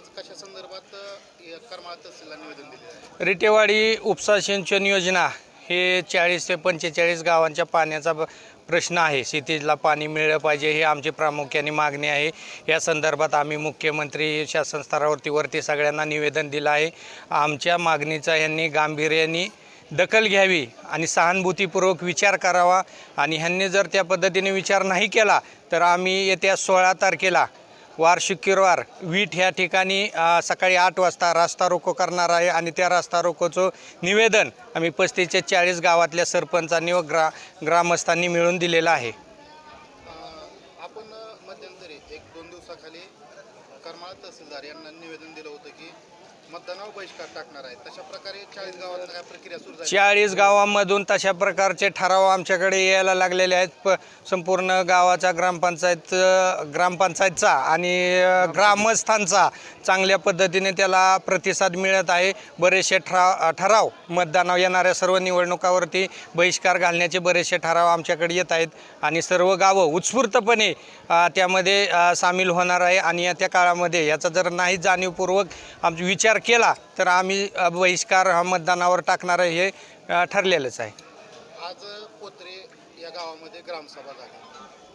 आज कशा संदर्भात करमाळा तहसीलला निवेदन दिले आहे? रिटेवाडी उपसा सिंचन योजना हे चाळीस ते पंचेचाळीस गावांच्या पाण्याचा प्रश्न आहे. शेतीला पाणी मिळलं पाहिजे हे आमची प्रामुख्याने मागणी आहे. या संदर्भात आम्ही मुख्यमंत्री शासन स्तरावरती वरती सगळ्यांना निवेदन दिलं आहे. आमच्या मागणीचा यांनी गांभीर्याने दखल घ्यावी आणि सहानुभूतीपूर्वक विचार करावा. आणि ह्यांनी जर त्या पद्धतीने विचार नाही केला तर आम्ही येत्या सोळा तारखेला वार शुक्रवार वीट ह्या ठिकाणी सकाळी आठ वाजता रास्ता रोको करणार आहे आणि त्या रास्ता रोकोचं निवेदन आम्ही पस्तीस ते चाळीस गावातल्या सरपंचांनी व ग्रा ग्रामस्थांनी मिळून दिलेलं आहे. आपण मध्यंतरी एक दोन दिवसाखाली करमाळा तहसीलदार यांना निवेदन दिलं होतं की मतदानावर बहिष्कार टाकणार आहे तशा प्रकारे चाळीस गावात काय प्रक्रिया सुरू झाली चाळीस गावांमधून तशा प्रकारचे ठराव आमच्याकडे यायला लागलेले आहेत. प संपूर्ण गावाचा ग्रामपंचायत ग्रामपंचायतचा आणि ग्रामस्थांचा चांगल्या पद्धतीने त्याला प्रतिसाद मिळत आहे. बरेचसे ठराव ठराव मतदानावर येणाऱ्या सर्व निवडणुकावरती बहिष्कार घालण्याचे बरेचसे ठराव आमच्याकडे येत आहेत. आणि सर्व गावं उत्स्फूर्तपणे त्यामध्ये सामील होणार आहे. आणि येत्या काळामध्ये याचा जर नाही जाणीवपूर्वक आम विचार केला तर आम्ही बहिष्कार हा मतदानावर टाकणार आहे हे ठरलेलंच आहे. आज पोत्रे या गावामध्ये ग्रामसभा झाली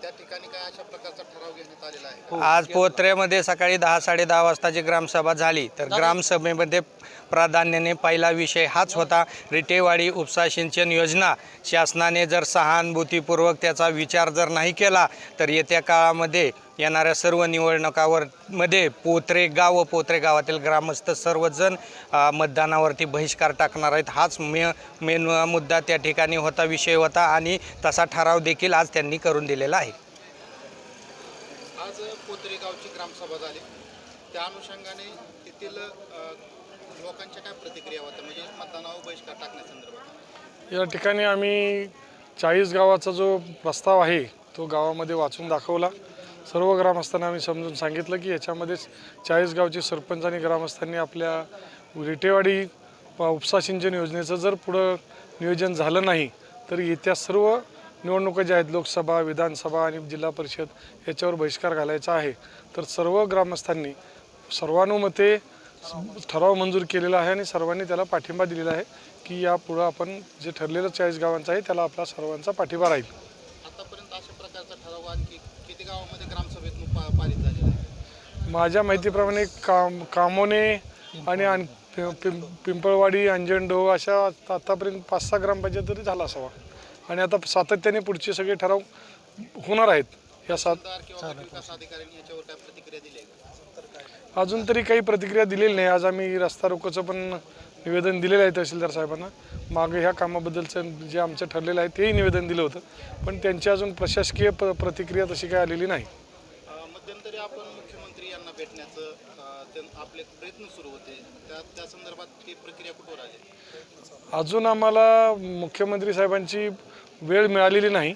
त्या ठिकाणी काय अशा प्रकारचा ठराव घेण्यात आलेला आहे? आज पोत्र्यामध्ये सकाळी दहा साडे दहा वाजताची ग्रामसभा झाली तर ग्रामसभेमध्ये प्राधान्याने पहिला विषय हाच होता रिटेवाडी उपसा सिंचन योजना. शासनाने जर सहानुभूतीपूर्वक त्याचा विचार जर नाही केला तर येत्या काळामध्ये येणाऱ्या सर्व निवडणुकावर मध्ये पोत्रे गाव व पोत्रे गावातील ग्रामस्थ सर्वजण मतदानावरती बहिष्कार टाकणार आहेत. हाच मे मेन मुद्दा त्या ठिकाणी होता विषय होता आणि तसा ठराव देखील आज त्यांनी करून दिलेला आहे. आज पोतरे गावची ग्रामसभा झाली. त्या अनुषंगाने तेथील लोकांच्या काय प्रतिक्रिया होत्या? म्हणजे मतदानावर बहिष्कार टाकण्यासंदर्भात या ठिकाणी आम्ही चाळीस गावाचा जो प्रस्ताव आहे तो गावामध्ये वाचून दाखवला. सर्व ग्रामस्थांना आम्ही समजून सांगितलं की याच्यामध्येच चाळीस गावचे सरपंच आणि ग्रामस्थांनी आपल्या रिटेवाडी उपसा सिंचन योजनेचं जर पुढं नियोजन झालं नाही तर येत्या सर्व निवडणुका ज्या आहेत लोकसभा विधानसभा आणि जिल्हा परिषद याच्यावर बहिष्कार घालायचा आहे. तर सर्व ग्रामस्थांनी सर्वानुमते ठराव मंजूर केलेला आहे आणि सर्वांनी त्याला पाठिंबा दिलेला आहे की यापुढं आपण जे ठरलेलं चाळीस गावांचं आहे त्याला आपला सर्वांचा पाठिंबा राहील आतापर्यंत अशा प्रकारचा ठराव आणखी किती गावामध्ये ग्रामसभेतून पा पारित झालेला आहे माझ्या माहितीप्रमाणे काम कामोने आणि आण- पि- पिंपळवाडी अंजनडो अशा आता- आतापर्यंत पाच सहा ग्रामपंचायत तरी झाला असावा. आणि आता सातत्याने पुढचे सगळे ठराव होणार आहेत. या सात? अजून तरी काही प्रतिक्रिया दिलेली नाही. आज आम्ही रस्ता रोकोचं पण निवेदन दिलेलं आहे तहसीलदार साहेबांना. मागे ह्या कामाबद्दलचं जे आमचं ठरलेलं आहे तेही निवेदन दिलं होतं. पण त्यांची अजून प्रशासकीय प प्रतिक्रिया तशी काही आलेली नाही. भेटण्याचं आपले प्रयत्न सुरू होते. त्या त्या संदर्भात ती प्रक्रिया कुठवर आली? अजून आम्हाला मुख्यमंत्री साहेबांची वेळ मिळालेली नाही.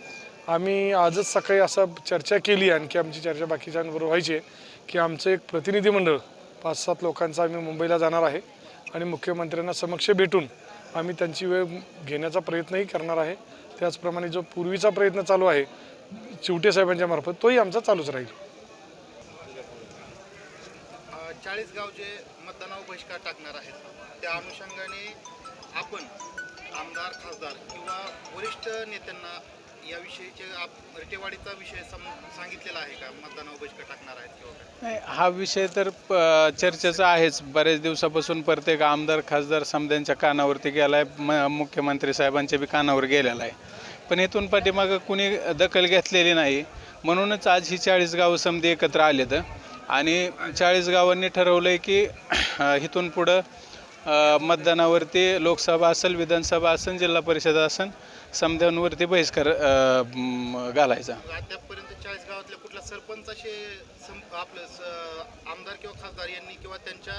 आम्ही आजच सकाळी असं चर्चा केली आणखी आमची चर्चा बाकीच्यांबरोबर व्हायची आहे की आमचं एक प्रतिनिधी मंडळ पाच सात लोकांचं आम्ही मुंबईला जाणार आहे आणि मुख्यमंत्र्यांना समक्ष भेटून आम्ही त्यांची वेळ घेण्याचा प्रयत्नही करणार आहे. त्याचप्रमाणे जो पूर्वीचा प्रयत्न चालू आहे चिवटे साहेबांच्या मार्फत तोही आमचा चालूच राहील. चाळीस गाव जे मतदानावर बहिष्कार टाकणार आहेत. त्या अनुषंगाने आपण आमदार खासदार किंवा वरिष्ठ नेत्यांना याविषयीचे आप रेटेवाडीचा विषय सम सांगितलेला आहे का? मतदानावर बहिष्कार टाकणार आहेत किंवा काय? नाही हा विषय तर प- चर्चेचा आहेच. बऱ्याच दिवसापासून प्रत्येक आमदार खासदार समद्यांच्या कानावरती गेला आहे म मुख्यमंत्री साहेबांच्या बी कानावर गेलेला आहे. पण इथून पाठीमागं कुणी दखल घेतलेली नाही. म्हणूनच आज ही चाळीस गावं समधी एकत्र आलेत. आणि चाळीस गावांनी ठरवलं आहे की इथून पुढं मतदानावरती लोकसभा असेल विधानसभा असेल जिल्हा परिषद असेल समध्यांवरती बहिष्कार घालायचा. अद्यापपर्यंत चाळीस गावातल्या कुठल्या सरपंचाशी आपलं आमदार किंवा खासदार यांनी किंवा त्यांच्या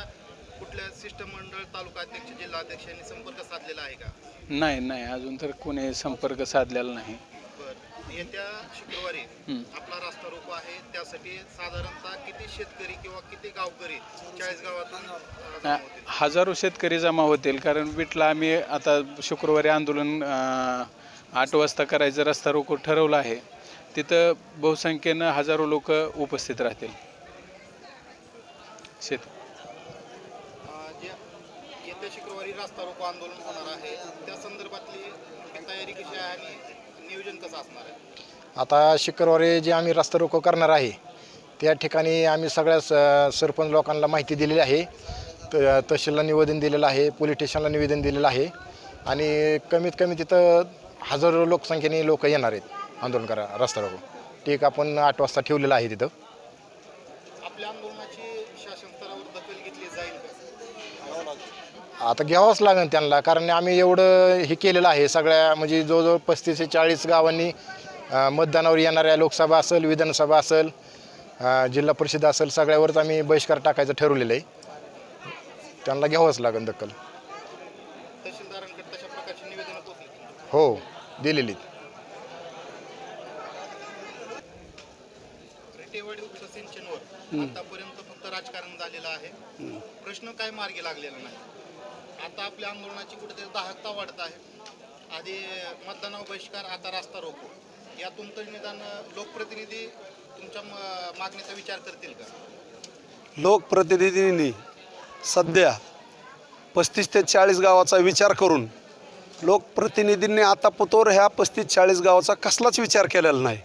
कुठल्या शिष्टमंडळ तालुका अध्यक्ष जिल्हा अध्यक्ष यांनी संपर्क साधलेला आहे का? नाही नाही. अजून तर कोणी संपर्क साधलेला नाही. येत्या शुक्रवारी. आपला रास्ता रोको आहे त्यासाठी साधारणतः किती शेतकरी किंवा किती गावकरी चाळीस गावातून? हजारो शेतकरी जमा होतील कारण बीटला आम्ही आता शुक्रवारी आंदोलन आठ वाजता करायचं रस्ता रोको ठरवलं आहे तिथं बहुसंख्येनं हजारो लोक उपस्थित राहतील शेत येत्या शुक्रवारी रास्ता रोको आंदोलन होणार आहे त्या संदर्भातली तयारी कशी आहे आणि नियोजन कसं असणार आहे? आता शुक्रवारी जे आम्ही रस्ता रोको करणार आहे त्या ठिकाणी आम्ही सगळ्या स सरपंच लोकांना माहिती दिलेली आहे. त तहसीलला निवेदन दिलेलं आहे पोलीस स्टेशनला निवेदन दिलेलं आहे. आणि कमीत कमी तिथं हजारो लोकसंख्येने लोक येणार आहेत आंदोलन करा रस्ता रोको. ठीक आपण आठ वाजता ठेवलेलं आहे तिथं आपल्या आंदोलनाची शासन स्तरावर दखल घेतली जाईल का आता घ्यावंच लागेल त्यांना कारण आम्ही एवढं हे केलेलं आहे सगळ्या म्हणजे जवळजवळ पस्तीस ते चाळीस गावांनी अ, मतदानावर येणाऱ्या लोकसभा असेल विधानसभा असेल अ, जिल्हा परिषद असेल सगळ्यावरच आम्ही बहिष्कार टाकायचं ठरवलेलं आहे. त्यांना घ्यावंच लागेल दखल. तहसीलदारांकडे तशा प्रकारची निवेदनं पोहोचली हो दिलेली रेटेवाडी आतापर्यंत फक्त राजकारण झालेलं आहे. प्रश्न काय मार्गी लागलेला नाही? आता आपल्या आंदोलनाची कुठेतरी दाहकता वाढत आहे. आधी मतदानावर बहिष्कार आता रास्ता रोको. यातून तरी निदान लोकप्रतिनिधी तुमच्या मागणीचा विचार करतील का? लोकप्रतिनिधींनी सध्या पस्तीस ते चाळीस गावाचा विचार करून लोकप्रतिनिधींनी आतापतोर ह्या पस्तीस चाळीस गावाचा कसलाच विचार केलेला नाही.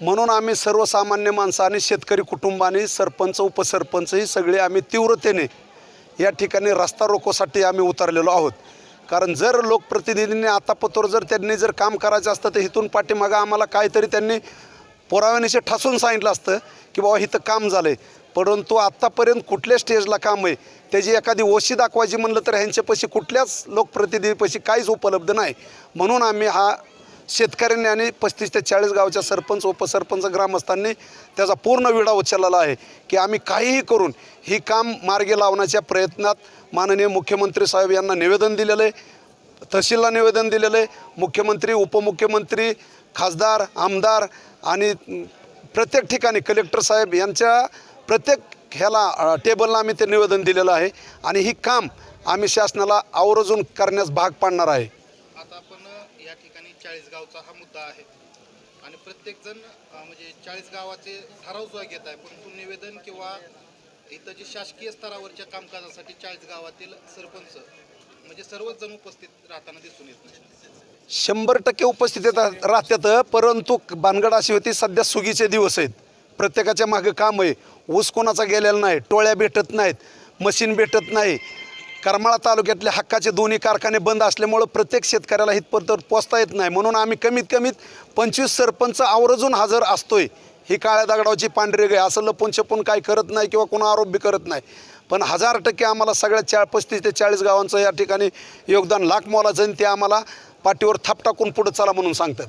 म्हणून आम्ही सर्वसामान्य माणसं आणि शेतकरी कुटुंबाने सरपंच उपसरपंच ही सगळे आम्ही तीव्रतेने या ठिकाणी रस्ता रोकोसाठी आम्ही उतरलेलो आहोत. कारण जर लोकप्रतिनिधींनी आतापतोर जर त्यांनी जर काम करायचं असतं तर इथून पाठीमागं आम्हाला काहीतरी त्यांनी पुराव्यानिशी ठासून सांगितलं असतं की बाबा इथं काम झालं आहे परंतु आत्तापर्यंत कुठल्या स्टेजला काम आहे? त्याची एखादी ओशी दाखवायची म्हणलं तर ह्यांच्यापाशी कुठल्याच लोकप्रतिनिधीपाशी काहीच उपलब्ध नाही. म्हणून आम्ही हा शेतकऱ्यांनी आणि पस्तीस ते चाळीस गावच्या सरपंच उपसरपंच ग्रामस्थांनी त्याचा पूर्ण विडा उचललेला आहे की आम्ही काहीही करून ही काम मार्गी लावण्याच्या प्रयत्नात माननीय मुख्यमंत्री साहेब यांना निवेदन दिलेलं आहे. तहसीलला निवेदन दिलेलं आहे. मुख्यमंत्री उपमुख्यमंत्री खासदार आमदार आणि प्रत्येक ठिकाणी कलेक्टर साहेब यांच्या प्रत्येक ह्याला टेबलला आम्ही ते निवेदन दिलेलं आहे. आणि ही काम आम्ही शासनाला आवर्जून करण्यास भाग पाडणार आहे. चाळीसगावचा चाळीस गावचा हा मुद्दा आहे. आणि प्रत्येकजण म्हणजे चाळीस गावाचे ठराव सुद्धा घेत आहे. परंतु निवेदन किंवा इथं जे शासकीय स्तरावरच्या कामकाजासाठी चाळीस गावातील सरपंच म्हणजे सर्वच जण उपस्थित राहताना दिसून येत नाही. शंभर टक्के उपस्थित राहतात परंतु भानगड अशी होती सध्या सुगीचे दिवस आहेत. प्रत्येकाच्या मागं काम आहे. ऊस कोणाचा गेलेला नाही टोळ्या भेटत नाहीत मशीन भेटत नाही. करमाळा तालुक्यातले हक्काचे दोन्ही कारखाने बंद असल्यामुळं प्रत्येक शेतकऱ्याला हितपर्यंत पोचता येत नाही. म्हणून आम्ही कमीत कमीत पंचवीस सरपंच आवर्जून हजर असतोय. ही काळ्या दगडावची पांढरी गाय असं लपून छपून काय करत नाही किंवा कोणा आरोपी करत नाही. पण हजार टक्के आम्हाला सगळ्या चा पस्तीस ते चाळीस गावांचं या ठिकाणी योगदान लाख मोलाचं आणि ते आम्हाला पाठीवर थाप टाकून पुढं चला म्हणून सांगतात.